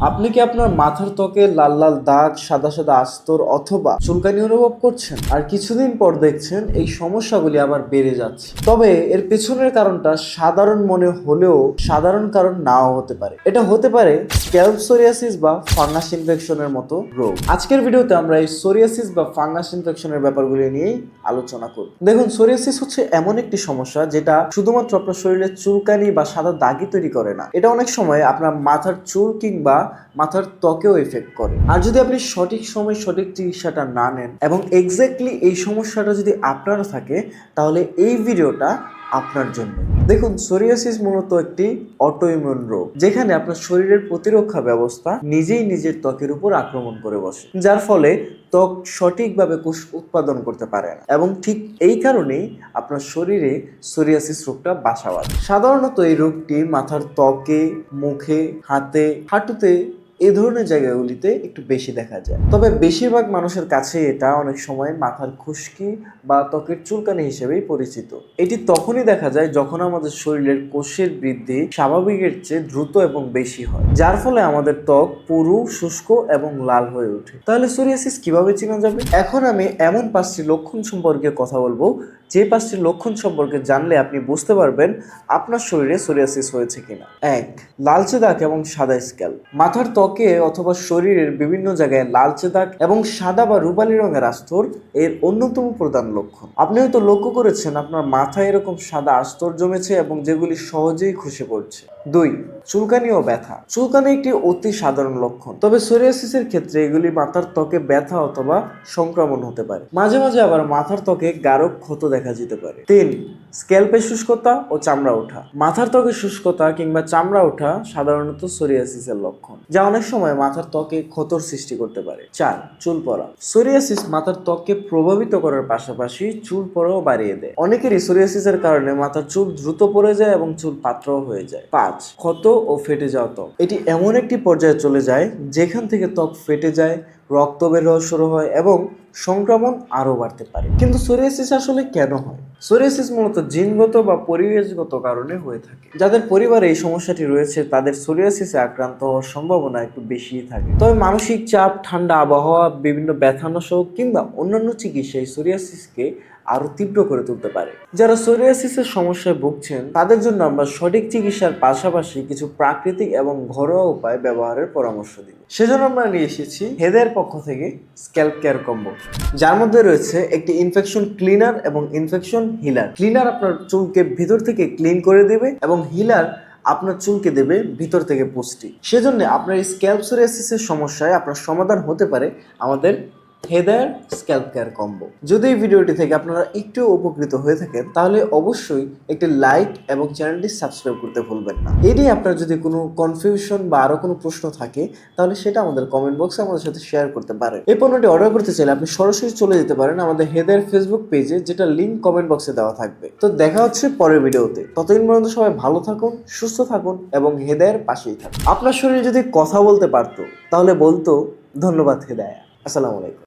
আপনি কি আপনার মাথার ত্বকে লাল লাল দাগ, সাদা সাদা আস্তর অথবা চুলকানি অনুভব করছেন? আর কিছুদিন পর দেখছেন এই সমস্যাগুলি আবার বেড়ে যাচ্ছে। তবে এর পেছনের কারণটা সাধারণ মনে হলেও সাধারণ কারণ নাও হতে পারে। এটা হতে পারে স্ক্যাল্প সোরিয়াসিস বা ফাঙ্গাস ইনফেকশনের মতো রোগ। আজকের ভিডিওতে আমরা এই সোরিয়াসিস বা ফাঙ্গাস ইনফেকশনের ব্যাপারগুলি নিয়েই আলোচনা করব। দেখুন, সোরিয়াসিস হচ্ছে এমন একটি সমস্যা যেটা শুধুমাত্র আপনার শরীরে চুলকানি বা সাদা দাগই তৈরি করে না। এটা অনেক সময় আপনার মাথার চুল কিংবা মাথার ত্বকেও এফেক্ট করে। আর যদি আপনি সঠিক সময় সঠিক চিকিৎসাটা না নেন এবং এক্স্যাক্টলি এই সমস্যাটা যদি আপনারও থাকে, তাহলে এই ভিডিওটা আপনার জন্য। দেখুন সোরিয়াসিস মূলত একটি অটোইমিউন রোগ, যেখানে আপনার শরীরের প্রতিরক্ষা ব্যবস্থা নিজেই নিজের ত্বকের উপর আক্রমণ করে বসে, যার ফলে ত্বক সঠিকভাবে কোষ উৎপাদন করতে পারে না এবং ঠিক এই কারণেই আপনার শরীরে সোরিয়াসিস রোগটা বাসা বাঁধে। সাধারণত এই রোগটি মাথার ত্বকে, মুখে, হাতে, হাঁটুতে এই ধরনের জায়গাগুলিতে একটু বেশি দেখা যায়। তবে বেশিরভাগ মানুষের কাছে এটা অনেক সময় মাথার খুশকি বা ত্বকের চুলকানি হিসেবেই পরিচিত। এটি তখনই দেখা যায় যখন আমাদের শরীরের কোষের বৃদ্ধি স্বাভাবিকের চেয়ে দ্রুত এবং বেশি হয়, যার ফলে আমাদের ত্বক পুরু, শুষ্ক এবং লাল হয়ে ওঠে। তাহলে সোরিয়াসিস কীভাবে চেনা যাবে? এখন আমি এমন পাঁচটি লক্ষণ সম্পর্কে কথা বলব যে পাঁচটি লক্ষণ সম্পর্কে জানলে আপনি বুঝতে পারবেন আপনার শরীরে সোরিয়াসিস হয়েছে কিনা। এক, লালচে দাগ এবং সাদা স্ক্যাল মাথার ত্বকে অথবা শরীরের বিভিন্ন জায়গায় লালচে দাগ এবং সাদা বা রূপালী রঙের আস্তর এর অন্যতম প্রধান লক্ষণ। আপনি হয়তো লক্ষ্য করেছেন আপনার মাথায় এরকম সাদা আস্তর জমেছে এবং যেগুলি সহজেই খসে পড়ছে। দুই, চুলকানি ও ব্যথা। চুলকানি একটি অতি সাধারণ লক্ষণ, তবে সোরিয়াসিসের ক্ষেত্রে এগুলি মাথার ত্বকে ব্যথা অথবা সংক্রমণ হতে পারে। মাঝে মাঝে আবার মাথার ত্বকে গাঢ় ক্ষত দেখা যেতে পারে। তিন স্ক্যাল্পের শুষ্কতা ও চামড়া ওঠা। মাথার ত্বকে শুষ্কতা কিংবা চামড়া ওঠা সাধারণত সোরিয়াসিসের লক্ষণ, যা অনেক সময় মাথার ত্বকে ক্ষতর সৃষ্টি করতে পারে। চার, চুল পড়া। সোরিয়াসিস মাথার ত্বককে প্রভাবিত করার পাশাপাশি চুল পড়াও বাড়িয়ে দেয়। অনেকেরই সোরিয়াসিসের কারণে মাথার চুল দ্রুত পড়ে যায় এবং চুল পাতলাও হয়ে যায়। পাঁচ, ক্ষত ও ফেটে যাওয়া ত্বক। এটি এমন একটি পর্যায়ে চলে যায় যেখান থেকে ত্বক ফেটে যায় রক্ত বের হওয়া শুরু হয় এবং সংক্রমণ আরও বাড়তে পারে। কিন্তু সোরিয়াসিস আসলে কেন হয়? সোরিয়াসিস মূলত জিনগত বা পরিবেশগত কারণে হয়ে থাকে। যাদের পরিবারে এই সমস্যাটি রয়েছে, তাদের সোরিয়াসিসে আক্রান্ত হওয়ার সম্ভাবনা একটু বেশিই থাকে। তবে মানসিক চাপ, ঠান্ডা আবহাওয়া, বিভিন্ন ব্যথানাশক কিংবা অন্যান্য চিকিৎসায় সোরিয়াসিসকে আরও তীব্র করে তুলতে পারে। যারা সোরিয়াসিসের সমস্যায় ভুগছেন, তাদের জন্য আমরা সঠিক চিকিৎসার পাশাপাশি কিছু প্রাকৃতিক এবং ঘরোয়া উপায় ব্যবহারের পরামর্শ দিই সেজন্য আমরা নিয়ে এসেছি হেদের পক্ষ থেকে স্ক্যাল্প কেয়ার কম্বো যার মধ্যে রয়েছে একটি ইনফেকশন ক্লিনার এবং ইনফেকশন হিলার ক্লিনার আপনার চুলকে ভিতর থেকে ক্লিন করে দেবে এবং হিলার আপনার চুলকে দেবে ভিতর থেকে পুষ্টি। সেজন্য আপনার স্ক্যাল্প সোরিয়াসিসের সমস্যায় আপনার সমাধান হতে পারে আমাদের হেদার স্ক্যাল্প কেয়ার কম্বো। যদি এই ভিডিওটি থেকে আপনারা একটু উপকৃত হয়ে থাকেন, তাহলে অবশ্যই একটি লাইক এবং চ্যানেলটি সাবস্ক্রাইব করতে ভুলবেন না। এ নিয়ে আপনার যদি কোনো কনফিউশন বা আরও কোনো প্রশ্ন থাকে, তাহলে সেটা আমাদের কমেন্ট বক্সে আমাদের সাথে শেয়ার করতে পারেন। এই পণ্যটি অর্ডার করতে চাইলে আপনি সরাসরি চলে যেতে পারেন আমাদের হেদের ফেসবুক পেজে, যেটা লিঙ্ক কমেন্ট বক্সে দেওয়া থাকবে। তো দেখা হচ্ছে পরের ভিডিওতে। ততদিন পর্যন্ত সবাই ভালো থাকুন, সুস্থ থাকুন এবং হেদায়ের পাশেই থাকুন। আপনার শরীর যদি কথা বলতে পারতো, তাহলে বলতো, ধন্যবাদ হেদায়া। আসসালামু আলাইকুম।